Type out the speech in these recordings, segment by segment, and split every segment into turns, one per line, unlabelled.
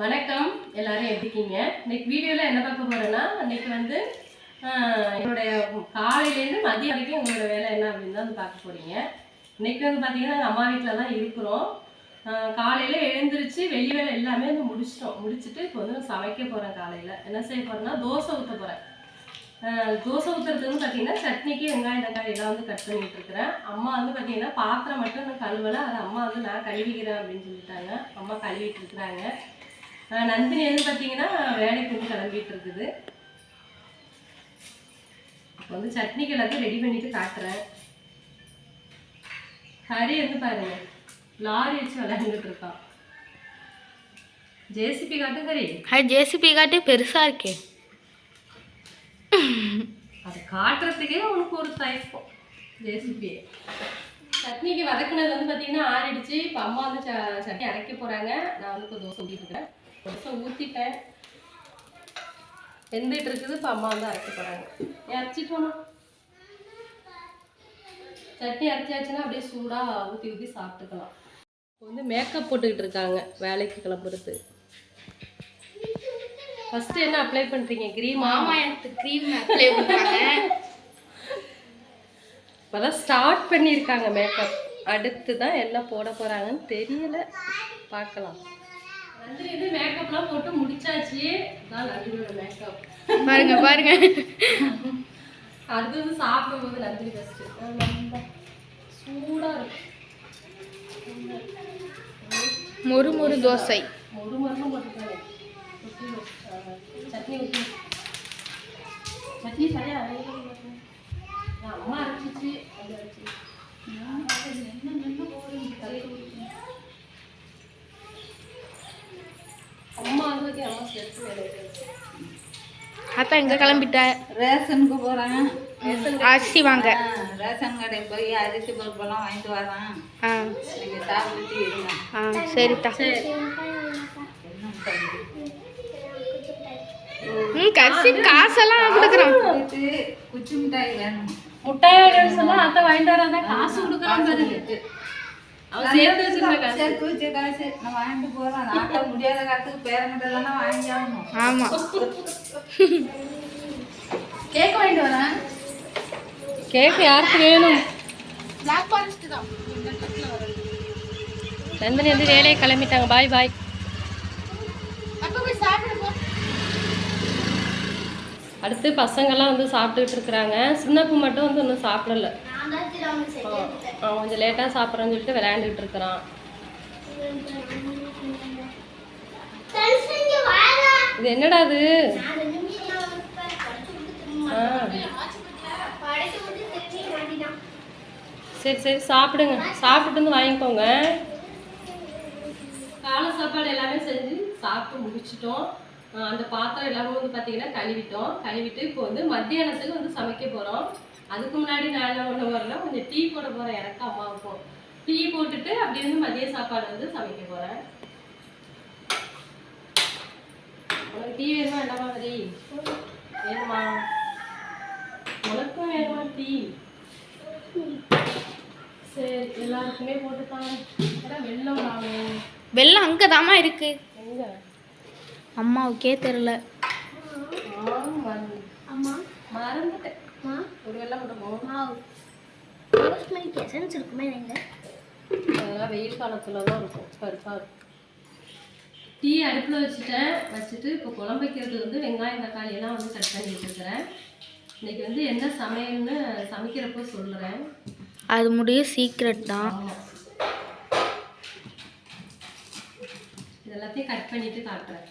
வணக்கம். எல்லாரும் எப்படி இன்னைக்கு வீடியோவில் என்ன பார்க்க போறேன்னா இன்னைக்கு வந்து என்னுடைய காலையிலேருந்து மதியம் வரைக்கும் உங்களோட வேலை என்ன அப்படின்னு தான் வந்து பார்க்க போறீங்க. இன்னைக்கு வந்து பார்த்தீங்கன்னா நாங்கள் அம்மா வீட்டில் தான் இருக்கிறோம். காலையில் எழுந்திரிச்சு வெளி வேலை எல்லாமே வந்து முடிச்சிட்டோம். முடிச்சுட்டு இப்போ வந்து நான் சமைக்க போகிறேன் காலையில். என்ன செய்ய போகிறேன்னா தோசை ஊற்ற போகிறேன் தோசை ஊற்றுறதுக்கு வந்து பார்த்தீங்கன்னா சட்னிக்கு வெங்காயம் தக்காளி எல்லாம் வந்து கட் பண்ணிட்டு இருக்கிறேன் அம்மா வந்து பார்த்தீங்கன்னா பாத்திரம் மட்டும் நான் கழுவலை. அதை அம்மா வந்து நான் கழுவிக்கிறேன் அப்படின்னு சொல்லிட்டாங்க. அம்மா கழுவிட்டு இருக்கிறாங்க. நந்தினி வந்து பார்த்தீங்கன்னா வேலைக்கு வந்து கிளம்பிட்டு இருக்குது இப்போ வந்து சட்னிக்கு எல்லாத்தையும் ரெடி பண்ணிட்டு காட்டுறேன். ஹரி வந்து பாருங்க லாரி வச்சு விளையாண்டுட்டு இருக்கான். ஜேசிபி காட்டு ஹரி?
அது ஜேசிபி காட்டி பெருசா இருக்கே.
அதை காட்டுறதுக்கே உனக்கு ஒரு தயக்கம் ஜேசிபி சட்னிக்கு வதக்குனது வந்து பார்த்தீங்கன்னா ஆறிடுச்சு. இப்போ அம்மா வந்து சட்னி அரைக்க போகிறாங்க நான் வந்து இப்போ தோசை இருக்கிறேன் ஊற்றிட்டேன் வெந்துட்டு இருக்குது இப்போ அம்மா வந்து அரைக்க போகிறாங்க அரைச்சிட்டோமா சட்னி அரைச்சாச்சுன்னா அப்படியே சூடாக ஊற்றி ஊற்றி சாப்பிட்டுக்கலாம். வந்து மேக்கப் போட்டுக்கிட்டு இருக்காங்க வேலைக்கு கிளம்புறது ஃபஸ்ட்டு என்ன அப்ளை பண்ணுறீங்க க்ரீமா
மாமா எனக்கு க்ரீம் அப்ளை பண்றாங்க.
இப்போதான் ஸ்டார்ட் பண்ணியிருக்காங்க மேக்கப் அடுத்து தான் என்ன போட போகிறாங்கன்னு தெரியல. பார்க்கலாம். இது மேக்கப்லாம் போட்டு முடிச்சாச்சு. மேக்கப்
பாருங்க பாருங்க.
அடுத்து வந்து சாப்பிடும்போது நந்தினி ஃபஸ்ட்டு சூடாக இருக்கும்
மொறு மொறு தோசை.
ஒரு மரம் போட்டுருக்காங்க சட்னி ஊற்றி சட்னி சரியா அம்மா அரைச்சிச்சு. அது அரைச்சி அம்மா வந்து அம்மா சேர்த்து வேலை
அத்தா எங்க கிளம்பிட்ட?
ரேஷனுக்கு போகிறேன்
அரிசி வாங்க.
ரேஷன் கடை போய் அரிசி பருப்பெல்லாம் வாங்கிட்டு வரேன்.
ஆ.
நீங்கள் இருங்க
ஆ சரித்தா ம் கரிசி காசெல்லாம் கொடுக்குறோம்
குச்சி மிட்டாய் வேணும்.
முட்டாயோட சொன்னா அத்தை வாங்கிட்டு வராத? காசு கொடுக்குறான்
ஆமா.
கேக் வாங்கிட்டு வரேன்.
கேக் யாருக்கு வேணும்?
பிளாக் ஃபாரஸ்ட் தான்.
நந்தினி வந்து வேலையை கிளம்பிட்டாங்க. பாய் பாய் அடுத்து பசங்கெல்லாம் வந்து சாப்பிட்டுக்கிட்டு இருக்கிறாங்க. சின்னப்பு மட்டும் வந்து இன்னும் சாப்பிடல. அவன் கொஞ்சம் லேட்டாக சாப்பிட்றேன்னு சொல்லிட்டு விளையாண்டுக்கிட்டு இருக்கிறான். இது என்னடா இது? ஆ. சரி சரி சாப்பிடுங்க. சாப்பிட்டு வந்து வாங்கிக்கோங்க. காலை சாப்பாடு எல்லாமே செஞ்சு சாப்பிட்டு முடிச்சிட்டோம். அந்த பாத்திரம் எல்லாமே வந்து பார்த்தீங்கன்னா கழுவிட்டோம். கழுவிட்டு இப்போ வந்து மத்தியானத்துக்கு வந்து சமைக்க போகிறோம் அதுக்கு முன்னாடி நான் என்ன பண்ண போகிறேன்னா கொஞ்சம் டீ போட போகிறேன் எனக்கு அம்மாவுக்கும் டீ போட்டுட்டு அப்படி வந்து மதிய சாப்பாடு வந்து சமைக்க போகிறேன் உனக்கு டீ வேணுமா என்ன மாதிரி? வேணுமா? உனக்கும் வேணுமா டீ? சரி எல்லாருக்குமே போட்டுட்டாங்க வெள்ளம் வாங்கணும்
வெள்ளம் அங்கதாம்மா இருக்கு.
எங்க?
அம்மாவுக்கே தெரியல
ஆமா. மறந்துட்டேன். கொடுக்கும் அதெல்லாம் வெயில் காலத்துல தான் இருக்கும் இருக்கும். டீ அடுப்பில் வச்சுட்டேன். வச்சுட்டு இப்போ குழம்பு வைக்கிறதுக்கு வந்து வெங்காயம் தக்காளி எல்லாம் வந்து கட் பண்ணி வச்சுருக்கிறேன். இன்னைக்கு வந்து என்ன சமையல்னு சமைக்கிறப்போ சொல்கிறேன்
அது முடிய சீக்ரெட் தான்.
இது எல்லாத்தையும் கட் பண்ணிட்டு காட்டுறேன்.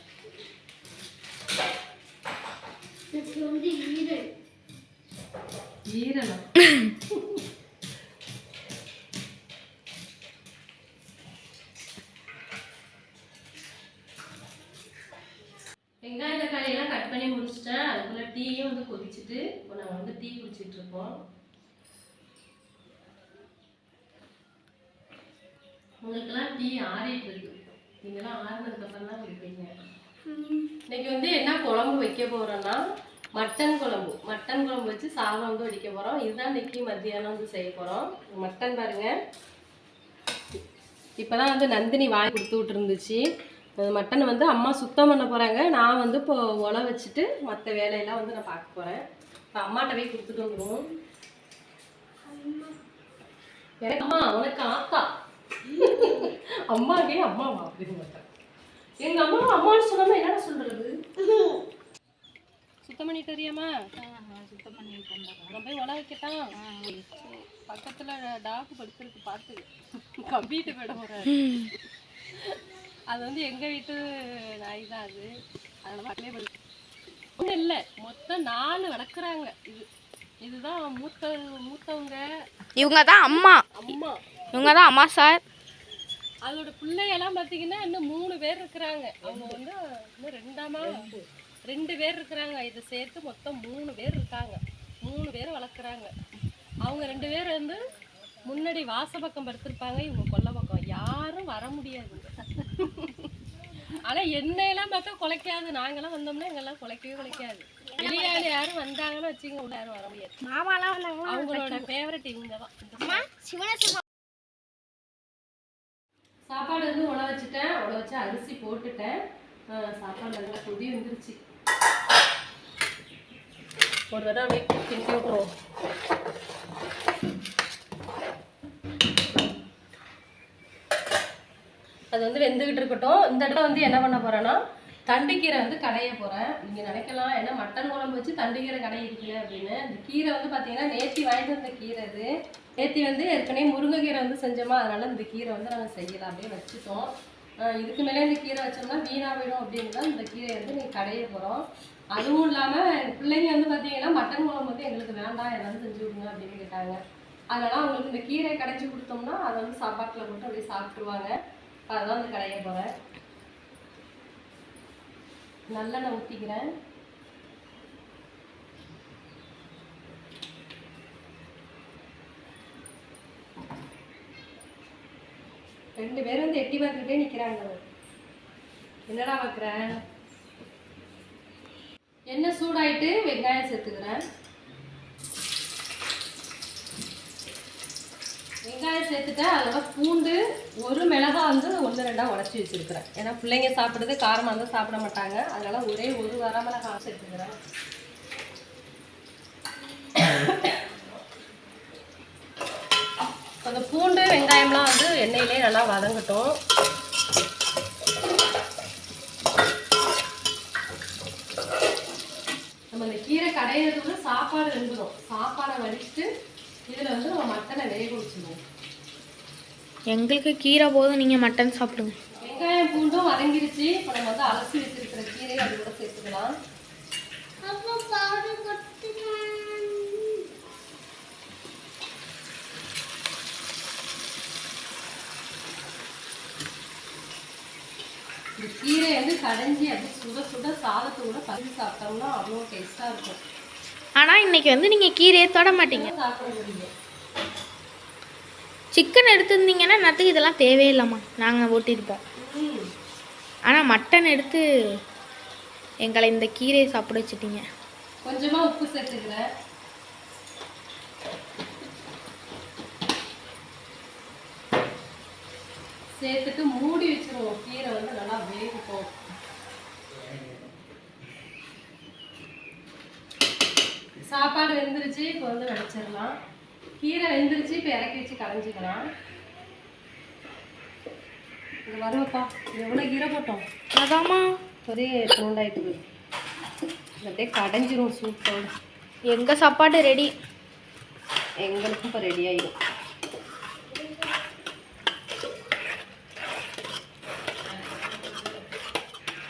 ஈரலாம் வெங்காய தக்காளி எல்லாம் கட் பண்ணி முடிச்சிட்டேன் அதுக்குள்ள டீயும் வந்து கொதிச்சுட்டு இப்போ நாங்கள் வந்து டீ குடிச்சிட்டு இருக்கோம். உங்களுக்கெல்லாம் டீ ஆறிட்டு இருக்கு. நீங்களாம் ஆறுனதுக்கு அப்புறம் தான் குடிப்பீங்க இன்னைக்கு வந்து என்ன குழம்பு வைக்க போறோம்னா மட்டன் குழம்பு. மட்டன் குழம்பு வச்சு சாதம் வந்து வடிக்க போகிறோம் இதுதான் இன்றைக்கி மத்தியானம் வந்து செய்ய போகிறோம் மட்டன் பாருங்க. இப்பதான் வந்து நந்தினி வாய் கொடுத்து விட்டுருந்துச்சு. மட்டன் வந்து அம்மா சுத்தம் பண்ண போகிறாங்க நான் வந்து இப்போ உலை வச்சுட்டு மற்ற வேலையெல்லாம் வந்து நான் பார்க்க போகிறேன் இப்போ அம்மாட்ட போய் கொடுத்துட்டு வந்துடுவோம் எனக்கு அம்மா உனக்கு ஆத்தா. அம்மாவே அம்மாவா? அப்படின்னு எங்கள் அம்மா அம்மான்னு சொல்லாமல் என்னடா சொல்கிறது சுத்தம் பண்ணிட்டு வரியாம்மா?
சுத்தம் பண்ணிட்டு
போய் உல வைக்கட்டான் பக்கத்தில் டாக்கு படுத்துருக்கு பார்த்து. கம்பிட்டு போயிட போகிறாரு அது வந்து எங்கள் வீட்டு நாய் தான் அது. அதனால படுத்து ஒன்றும் இல்லை. மொத்தம் நாலு வளர்க்குறாங்க. இது இதுதான் மூத்த மூத்தவங்க.
இவங்க தான் அம்மா.
அம்மா.
இவங்க தான் அம்மா சார்.
அதோட பிள்ளையெல்லாம் பார்த்தீங்கன்னா இன்னும் மூணு பேர் இருக்கிறாங்க. அவங்க வந்து இன்னும் ரெண்டாமா? ரெண்டு பேர் இருக்கிறாங்க. இதை சேர்த்து மொத்தம் மூணு பேர் இருக்காங்க. மூணு பேர் வளர்க்குறாங்க. அவங்க ரெண்டு பேர் வந்து முன்னாடி வாச பக்கம் படுத்திருப்பாங்க. இவங்க கொல்லை பக்கம். யாரும் வர முடியாது. ஆனா என்னையெல்லாம் பார்த்தா குலைக்காது. நாங்கெல்லாம் வந்தோம்னா எங்கெல்லாம் குலைக்கவே குலைக்காது. வெளியாள் யாரும் வந்தாங்கன்னு வச்சுங்க உள்ள யாரும் வர முடியாது.
மாமாலாம் வந்தாங்க
அவங்களோட ஃபேவரட் இவங்க தான். சாப்பாடு வந்து உழ வச்சுட்டேன். உழ வச்சு அரிசி போட்டுட்டேன். சாப்பாடு நல்லா கொதி வந்துருச்சு. ஒரு தடவை அப்படியே திருப்பி விட்டுருவோம். அது வந்து வெந்துக்கிட்டு இருக்கட்டும். இந்த இடத்துல வந்து என்ன பண்ண போறேன்னா தண்டுக்கீரை வந்து கடைய போகிறேன் நீங்க நினைக்கலாம் ஏன்னா மட்டன் குழம்பு வச்சு தண்டுக்கீரை கடை இருக்கல அப்படின்னு. இந்த கீரை வந்து பார்த்தீங்கன்னா நேத்தி வாங்கிட்டு வந்த கீரை இது. நேத்தி வந்து ஏற்கனவே முருங்கைக்கீரை வந்து செஞ்சோமா அதனால இந்த கீரை வந்து நாங்கள் செய்யலாம் அப்படியே வச்சுட்டோம். இதுக்கு மேலே இந்த கீரை வச்சோம்னா வீணாகிடும் அப்படின்னு தான் இந்த கீரையை வந்து நீங்கள் கடைய போகிறோம் அதுவும் இல்லாமல் பிள்ளைங்க வந்து பார்த்தீங்கன்னா மட்டன் குழம்பு வந்து எங்களுக்கு வேண்டாம் ஏதாவது செஞ்சு விடுங்க அப்படின்னு கேட்டாங்க. அதனால் அவங்களுக்கு இந்த கீரை கடைச்சி கொடுத்தோம்னா அதை வந்து சாப்பாட்டில் போட்டு அப்படியே சாப்பிட்ருவாங்க அதான் வந்து கடைய போகிறேன் நல்லெண்ணெய் ஊற்றிக்கிறேன் ரெண்டு பேரும் வந்து எட்டி பார்த்துக்கிட்டே நிற்கிறாங்க என்னடா பார்க்குறேன் எண்ணெய் சூடாயிட்டு வெங்காயம் சேர்த்துக்கிறேன் வெங்காயம் சேர்த்துட்டேன் அதில் பூண்டு ஒரு மிளகா வந்து ஒன்று ரெண்டாக உடச்சி வச்சிருக்கிறேன் ஏன்னா பிள்ளைங்க சாப்பிடுறது காரமாக இருந்தால் சாப்பிட மாட்டாங்க. அதனால ஒரே ஒரு வரமிளகாய் சேர்த்துக்கிறேன். அந்த பூண்டு வெங்காயம்லாம் வந்து எண்ணெயிலே நல்லா வதங்கட்டும். நம்ம இந்த கீரை கடையிறதுக்குள்ள சாப்பாடு வெந்துடும் சாப்பாடை வடிச்சிட்டு இதில் வந்து நம்ம மட்டனை வேக வச்சுருவோம்.
எங்களுக்கு கீரை போதும் நீங்கள் மட்டன் சாப்பிடுங்க.
வெங்காயம் பூண்டும் வதங்கிருச்சு. இப்போ நம்ம வந்து அலசி வச்சிருக்கிற கீரையை அது கூட சேர்த்துக்கலாம். இந்த கீரையை வந்து கடைஞ்சி அப்படியே சுட சுட சாதத்தை கூட பறிச்சு சாப்பிட்டோம்னா அவ்வளோ டேஸ்ட்டாக இருக்கும்.
ஆனால் இன்னைக்கு வந்து நீங்கள் கீரையை தொட மாட்டீங்க.
சாப்பிட
சிக்கன் எடுத்திருந்தீங்கன்னா நத்துக்கு இதெல்லாம் தேவையில்லைம்மா. நாங்கள் ஓட்டியிருப்போம். ஆனால் மட்டன் எடுத்து எங்களை இந்த கீரையை சாப்பிட வச்சுட்டீங்க.
கொஞ்சமாக உப்பு சேர்த்துக்கிறேன். சேர்த்துட்டு மூடி வச்சிருவோம். கீரை வந்து நல்லா வேகட்டும். சாப்பாடு வெந்துருச்சு இப்போ வந்து வடிச்சிடலாம். கீரை வெந்துருச்சு இப்போ இறக்கி வச்சு களைஞ்சிக்கலாம். இது வருவப்பா இது எவ்வளோ கீரை போட்டோம்?
அதாம்மா.
ஒரே தூண்டாயிட்டு அப்படியே கடைஞ்சிரும் சூப்போடு
எங்கள் சாப்பாடு ரெடி
எங்களுக்கும் இப்போ ரெடி ஆயிடும்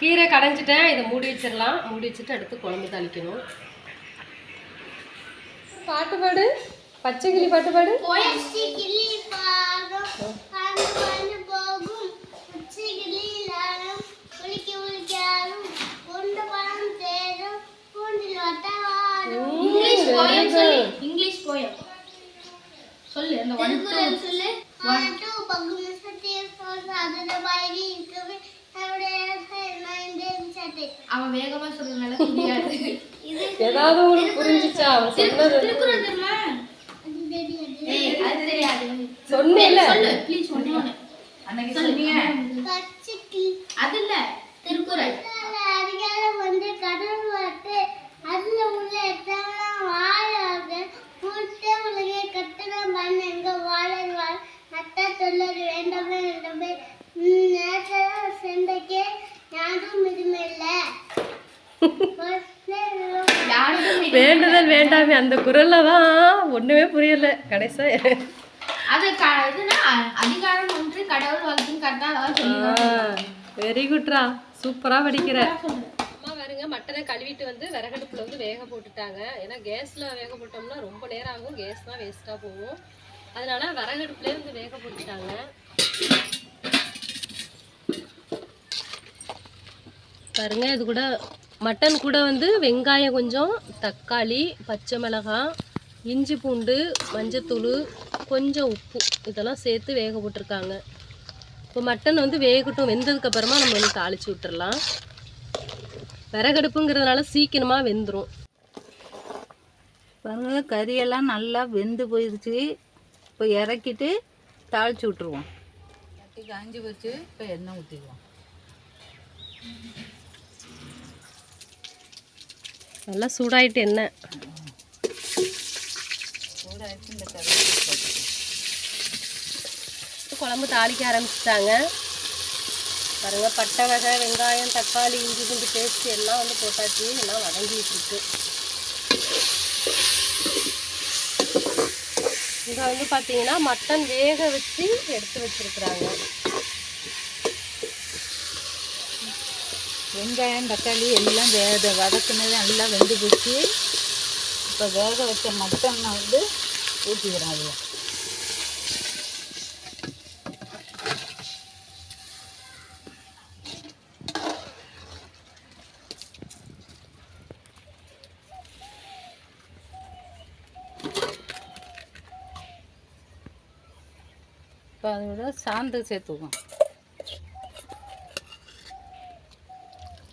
கீரை கடைஞ்சிட்டேன். இதை மூடி வச்சிடலாம். மூடி வச்சுட்டு அடுத்து குழம்பு தாளிக்கணும். பாட்டு பாடு. பச்சை கிளி பாட்டு பாடு.
இங்கிலீஷ் போயம் சொல்லு. English poem. சொல்லு அந்த ஒன் அவன் வேகமா சொல்றதுனால புரியாது.
ஏதாவது உனக்கு புரிஞ்சுச்சா அவன் சொன்னது
திருக்குறள் தெரியுமா? ஏய் அது தெரியாது.
சொன்னேன்ல.
சொல்லு ப்ளீஸ் ஒண்ணு
அன்னைக்கு சொன்னீங்க.
அது இல்ல.
வேண்டாமே அந்த குரல்ல தான் ஒண்ணுமே புரியல கடைசா
அது அதிகாரம் ஒன்று கடவுள் வாழ்த்துன்னு கரெக்டா அதான் சொல்லி
வெரி குட்ரா சூப்பரா படிக்கிற. அம்மா பாருங்க மட்டனை கழுவிட்டு வந்து விறகடுப்புல வந்து வேக போட்டுட்டாங்க. ஏன்னா கேஸ்ல வேக போட்டோம்னா ரொம்ப நேரம் ஆகும். கேஸ் தான் வேஸ்டா போகும். அதனால விறகடுப்புல இருந்து வேக போட்டுட்டாங்க. பாருங்க இது கூட மட்டன் கூட வந்து வெங்காயம் கொஞ்சம் தக்காளி பச்சை மிளகாய் இஞ்சி பூண்டு மஞ்சத்தூள் கொஞ்சம் உப்பு இதெல்லாம் சேர்த்து வேக போட்டிருக்காங்க. இப்போ மட்டன் வந்து வேகட்டும் வெந்ததுக்கு அப்புறமா நம்ம வந்து தாளிச்சு விட்டுறலாம். விறகடுப்புங்கிறதுனால சீக்கிரமாக வெந்துடும்
பாருங்க கறியெல்லாம் நல்லா வெந்து போயிடுச்சு இப்போ இறக்கிட்டு தாளிச்சு விட்ருவோம் கட்டி காஞ்சி வச்சு இப்போ எண்ணெய் ஊற்றிடுவோம்
நல்லா சூடாயிட்டு என்ன?
சூடாயிட்டு
குழம்பு தாளிக்க ஆரம்பிச்சிட்டாங்க. பாருங்க பட்டை வகை வெங்காயம் தக்காளி இஞ்சி பூண்டு பேஸ்ட் எல்லாம் வந்து போட்டாச்சு. எல்லாம் வதங்கிட்டு இருக்கு. இங்கே வந்து பார்த்தீங்கன்னா மட்டன் வேக வச்சு எடுத்து வச்சிருக்கிறாங்க.
வெங்காயம் தக்காளி எல்லாம் வே வதக்குனது நல்லா வெந்து போச்சு இப்போ வேக வச்ச மட்டனை வந்து ஊற்றிக்கிறோம் அதில். இப்போ அதோட சாந்து சேர்த்துக்குவோம்.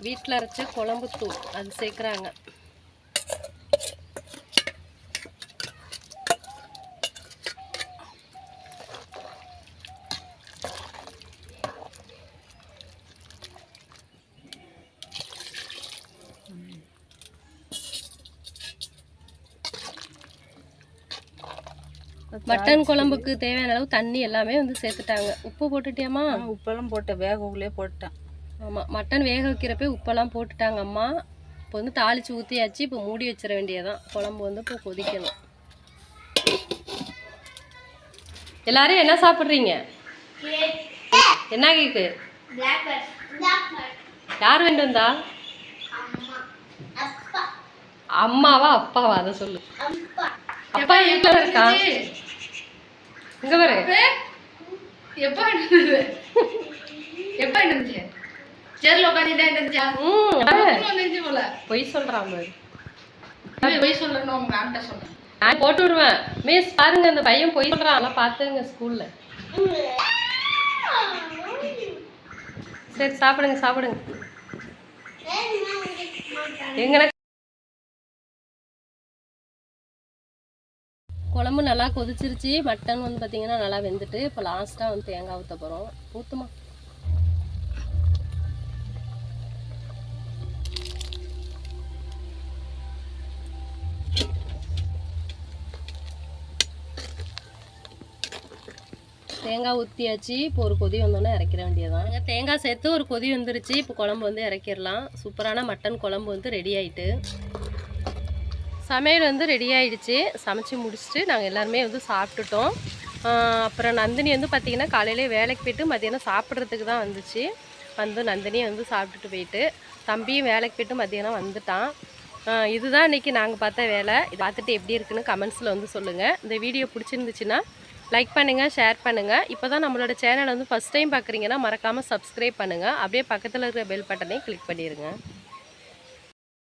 வீட்டில் அரைச்ச குழம்பு தூள். அது சேர்க்குறாங்க. மட்டன் குழம்புக்கு தேவையான அளவு தண்ணி எல்லாமே வந்து சேர்த்துட்டாங்க. உப்பு போட்டுட்டியாம்மா?
உப்பெல்லாம் போட்டேன். வேகக்குள்ளே போட்டேன்
ஆமாம் மட்டன் வேக வைக்கிறப்ப உப்பெல்லாம் போட்டுட்டாங்க அம்மா இப்போ வந்து தாளித்து ஊற்றியாச்சு இப்போ மூடி வச்சிட வேண்டியதான் குழம்பு வந்து இப்போ கொதிக்கணும் எல்லாரும் என்ன சாப்பிட்றீங்க என்ன கேக்கு யார் வேண்டு வந்தா அம்மாவா அப்பாவா அதை சொல்லு அப்பா வீட்டில் இருக்கா இங்க பாரு
எப்போ எப்போ என்ன சேர்ல உட்காந்துட்டே இருந்துச்சா
ம் பாரு.
வந்துச்சு போல.
பொய் சொல்றான் பாரு.
இது போய் சொல்லணும் உங்க ஆண்ட சொல்றேன்
நான் போட்டு விடுவேன். மிஸ் பாருங்க அந்த பையன் பொய் சொல்றான் அதெல்லாம் பார்த்துங்க ஸ்கூல்ல சரி சாப்பிடுங்க சாப்பிடுங்க. எங்கன குழம்பு நல்லா கொதிச்சிருச்சு. மட்டன் வந்து பார்த்தீங்கன்னா நல்லா வெந்துட்டு இப்போ லாஸ்ட்டாக வந்து தேங்காய் ஊற்ற போகிறோம் ஊற்றுமா தேங்காய் ஊற்றியாச்சு இப்போ ஒரு கொதி வந்தோன்னே இறக்கிற வேண்டியதான் தேங்காய் சேர்த்து ஒரு கொதி வந்துருச்சு. இப்போ குழம்பு வந்து இறக்கிடலாம். சூப்பரான மட்டன் குழம்பு வந்து ரெடி ஆகிட்டு சமையல் வந்து ரெடி ஆகிடுச்சு சமைச்சு முடிச்சுட்டு நாங்கள் எல்லாருமே வந்து சாப்பிட்டுட்டோம். அப்புறம் நந்தினி வந்து பார்த்திங்கன்னா காலையிலே வேலைக்கு போயிட்டு மத்தியானம் சாப்பிட்றதுக்கு தான் வந்துச்சு. வந்து நந்தினியை வந்து சாப்பிட்டுட்டு போயிட்டு தம்பியும் வேலைக்கு போயிட்டு மத்தியானம் வந்துட்டான். இதுதான் இன்றைக்கி நாங்கள் பார்த்த வேலை. இது பார்த்துட்டு எப்படி இருக்குன்னு கமெண்ட்ஸில் வந்து சொல்லுங்கள் இந்த வீடியோ பிடிச்சிருந்துச்சுன்னா லைக் பண்ணுங்கள் ஷேர் பண்ணுங்கள் இப்போ தான் நம்மளோட சேனலை வந்து ஃபஸ்ட் டைம் பார்க்குறீங்கன்னா மறக்காமல் சப்ஸ்கிரைப் பண்ணுங்கள் அப்படியே பக்கத்தில் இருக்கிற பெல் பட்டனையும் கிளிக் பண்ணிடுங்க